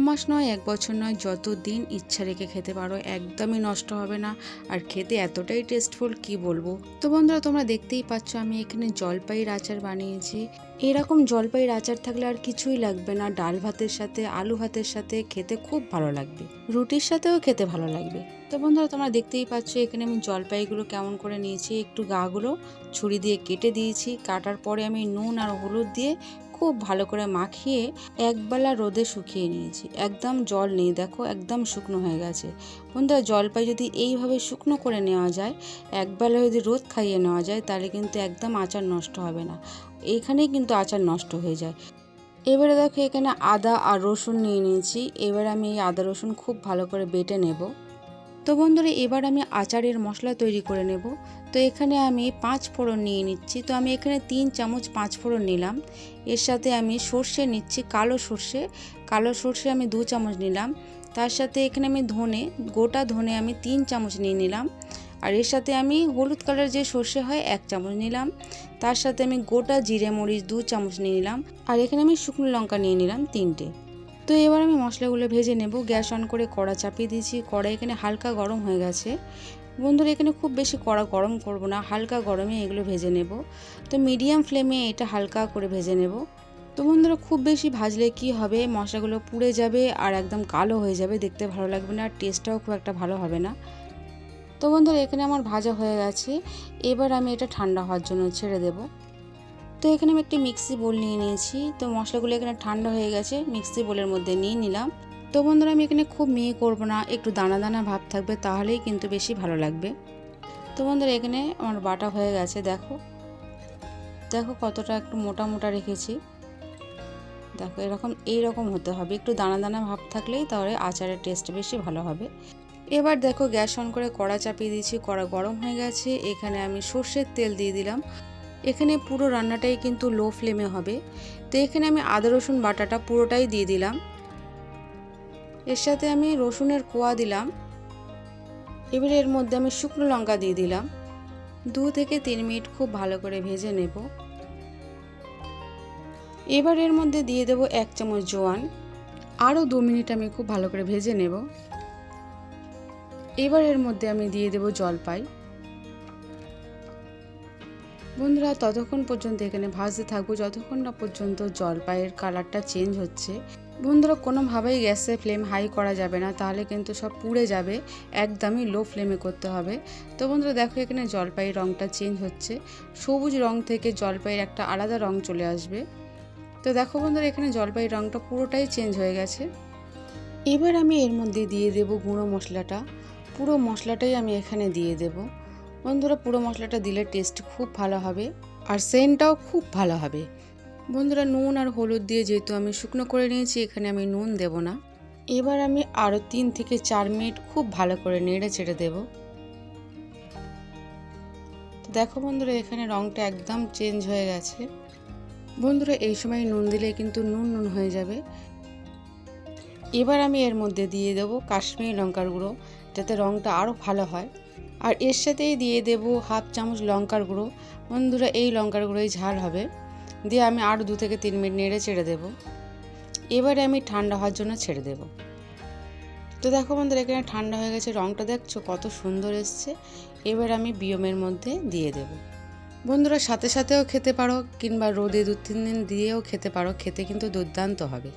মাস নয়, এক বছর নয় যত দিন ইচ্ছা রেখে খেতে পারো, একদমই নষ্ট হবে না। আর খেতে এতটাই টেস্টফুল কি বলব? তো বন্ধুরা, তোমরা দেখতেই পাচ্ছ, আমি এখানে জলপাইয়ের আচার বানিয়েছি। এরকম জলপাইয়ের আচার থাকলে আর কিছুই লাগবে না। ডাল ভাতের সাথে, আলু ভাতের সাথে খেতে খুব ভালো লাগবে। রুটির সাথেও খেতে ভালো লাগবে। তো বন্ধুরা, তোমরা দেখতেই পাচ্ছ, এখানে আমি জলপাইগুলো কেমন করে নিয়েছি। একটু গাগুলো ছুরি দিয়ে কেটে দিয়েছি। কাটার পরে আমি নুন আর হলুদ দিয়ে খুব ভালো করে মাখিয়ে একবেলা রোদে শুকিয়ে নিয়েছি। একদম জল নেই, দেখো, একদম শুকনো হয়ে গেছে। বন্ধুরা, জলপাই যদি এইভাবে শুকনো করে নেওয়া যায়, একবেলা যদি রোদ খাইয়ে নেওয়া যায়, তাহলে কিন্তু একদম আচার নষ্ট হবে না। এইখানেই কিন্তু আচার নষ্ট হয়ে যায়। এবারে দেখো, এখানে আদা আর রসুন নিয়ে নিয়েছি। এবার আমি এই আদা রসুন খুব ভালো করে বেটে নেব। তো বন্ধুরা, এবার আমি আচারের মশলা তৈরি করে নেব। তো এখানে আমি পাঁচ ফোড়ন নিয়ে নিচ্ছি। তো আমি এখানে তিন চামচ পাঁচ ফোড়ন নিলাম। এর সাথে আমি সর্ষে নিচ্ছি, কালো সর্ষে। কালো সর্ষে আমি দু চামচ নিলাম। তার সাথে এখানে আমি ধনে, গোটা ধনে আমি তিন চামচ নিয়ে নিলাম। আর এর সাথে আমি হলুদ কালার যে সর্ষে হয়, এক চামচ নিলাম। তার সাথে আমি গোটা জিরে মরিচ দু চামচ নিয়ে নিলাম। আর এখানে আমি শুকনো লঙ্কা নিয়ে নিলাম তিনটে। তো এবার আমি মশলাগুলো ভেজে নেব। গ্যাস অন করে কড়া চাপিয়ে দিয়েছি। কড়া এখানে হালকা গরম হয়ে গেছে। বন্ধুরা, এখানে খুব বেশি কড়া গরম করব না। হালকা গরমে এগুলো ভেজে নেব। তো মিডিয়াম ফ্লেমে এটা হালকা করে ভেজে নেব। তো বন্ধুরা, খুব বেশি ভাজলে কি হবে? মশলাগুলো পুড়ে যাবে আর একদম কালো হয়ে যাবে। দেখতে ভালো লাগবে না আর টেস্টটাও খুব একটা ভালো হবে না। তো বন্ধুরা, এখানে আমার ভাজা হয়ে গেছে। এবার আমি এটা ঠান্ডা হওয়ার জন্য ছেড়ে দেবো। তো এখানে আমি একটি মিক্সি বোল নিয়ে নিয়েছি। তো মশলাগুলো এখানে ঠান্ডা হয়ে গেছে, মিক্সি বোলের মধ্যে নিয়ে নিলাম। তো বন্ধুরা, আমি এখানে খুব মিহি করব না, একটু দানা দানা ভাব থাকবে, তাহলেই কিন্তু বেশি ভালো লাগবে। তো বন্ধুরা, এখানে আমার বাটা হয়ে গেছে, দেখো। দেখো কতটা একটু মোটা মোটা রেখেছি। দেখো, এরকম এই রকম হতে হবে। একটু দানা দানা ভাব থাকলেই তাহলে আচারের টেস্ট বেশি ভালো হবে। এবার দেখো, গ্যাস অন করে কড়া চাপিয়ে দিয়েছি, কড়া গরম হয়ে গেছে। এখানে আমি সর্ষের তেল দিয়ে দিলাম। এখানে পুরো রান্নাটাই কিন্তু লো ফ্লেমে হবে। তো এখানে আমি আদা, রসুন বাটাটা পুরোটাই দিয়ে দিলাম। এর সাথে আমি রসুনের কোয়া দিলাম। এবারে এর মধ্যে আমি শুকনো লঙ্কা দিয়ে দিলাম। দু থেকে তিন মিনিট খুব ভালো করে ভেজে নেব। এবার এর মধ্যে দিয়ে দেব এক চামচ জোয়ান। আরও দু মিনিট আমি খুব ভালো করে ভেজে নেব। এবার এর মধ্যে আমি দিয়ে দেব জলপাই। বন্ধুরা, ততক্ষণ পর্যন্ত এখানে ভাজতে থাকব। যতক্ষণ না পর্যন্ত জলপাইয়ের কালারটা চেঞ্জ হচ্ছে। বন্ধুরা, কোনোভাবেই গ্যাসের ফ্লেম হাই করা যাবে না। তাহলে কিন্তু সব পুড়ে যাবে। একদমই লো ফ্লেমে করতে হবে। তো বন্ধুরা, দেখো এখানে জলপাইয়ের রঙটা চেঞ্জ হচ্ছে। সবুজ রং থেকে জলপাইয়ের একটা আলাদা রং চলে আসবে। তো দেখো বন্ধুরা, এখানে জলপাইয়ের রঙটা পুরোটাই চেঞ্জ হয়ে গেছে। এবার আমি এর মধ্যে দিয়ে দেব গুঁড়ো মশলাটা। পুরো মশলাটাই আমি এখানে দিয়ে দেবো। বন্ধুরা, পুরো মশলাটা দিলে টেস্ট খুব ভালো হবে আর সেন্টটাও খুব ভালো হবে। বন্ধুরা, নুন আর হলুদ দিয়ে যেহেতু আমি শুকনো করে নিয়েছি, এখানে আমি নুন দেব না। এবার আমি আরও তিন থেকে চার মিনিট খুব ভালো করে নেড়ে চেড়ে দেব। দেখো বন্ধুরা, এখানে রঙটা একদম চেঞ্জ হয়ে গেছে। বন্ধুরা, এই সময় নুন দিলে কিন্তু নুন নুন হয়ে যাবে। এবার আমি এর মধ্যে দিয়ে দেবো কাশ্মীরি লঙ্কার গুঁড়ো, যাতে রঙটা আরও ভালো হয়। আর এর সাথেই দিয়ে দেব হাফ চামচ লঙ্কার গুঁড়ো। বন্ধুরা, এই লঙ্কার গুঁড়োই ঝাল হবে। দিয়ে আমি আরও দু থেকে তিন মিনিট নেড়ে ছেড়ে দেবো। এবারে আমি ঠান্ডা হওয়ার জন্য ছেড়ে দেব। তো দেখো বন্ধুরা, এখানে ঠান্ডা হয়ে গেছে রঙটা দেখছ কত সুন্দর এসছে। এবার আমি বিয়মের মধ্যে দিয়ে দেব। বন্ধুরা, সাথে সাথেও খেতে পারো, কিংবা রোদে দু তিন দিন দিয়েও খেতে পারো। খেতে কিন্তু দুর্দান্ত হবে।